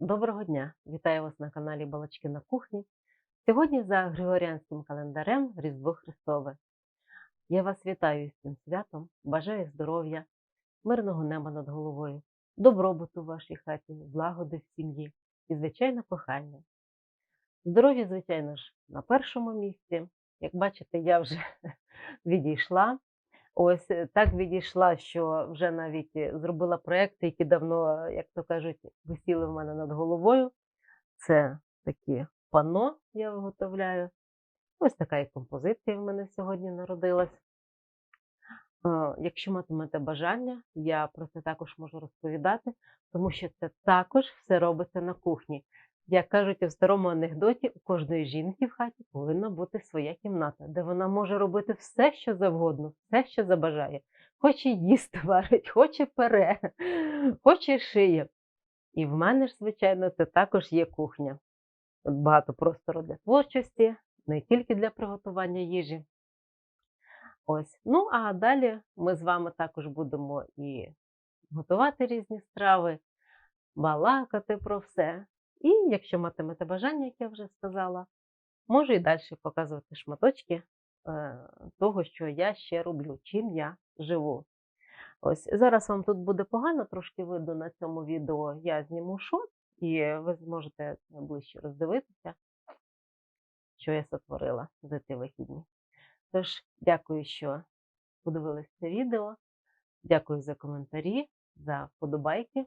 Доброго дня! Вітаю вас на каналі Балачки на кухні. Сьогодні за Григоріанським календарем Різдво Христове. Я вас вітаю з цим святом, бажаю здоров'я, мирного неба над головою, добробуту в вашій хаті, злагоди в сім'ї і, звичайно, кохання. Здоров'я, звичайно ж, на першому місці. Як бачите, я вже відійшла. Ось е, так відійшла, що вже навіть е, зробила проекти, які давно, як то кажуть, висіли в мене над головою. Це такі пано я виготовляю. Ось така і композиція в мене сьогодні народилась. Е, Якщо матимете бажання, я про це також можу розповідати, тому що це також все робиться на кухні. Як кажуть у старому анекдоті, у кожної жінки в хаті повинна бути своя кімната, де вона може робити все, що завгодно, все, що забажає. Хоче їсти варить, хоче пере, хоче шиє. І в мене ж, звичайно, це також є кухня. Тут багато простору для творчості, не тільки для приготування їжі. Ось. Ну, а далі ми з вами також будемо і готувати різні страви, балакати про все. І якщо матимете бажання, як я вже сказала, можу і далі показувати шматочки е, того, що я ще роблю, чим я живу. Ось зараз вам тут буде погано, трошки видно на цьому відео. Я зніму шот, і ви зможете ближче роздивитися, що я сотворила за ці вихідні. Тож, дякую, що подивились це відео. Дякую за коментарі, за вподобайки.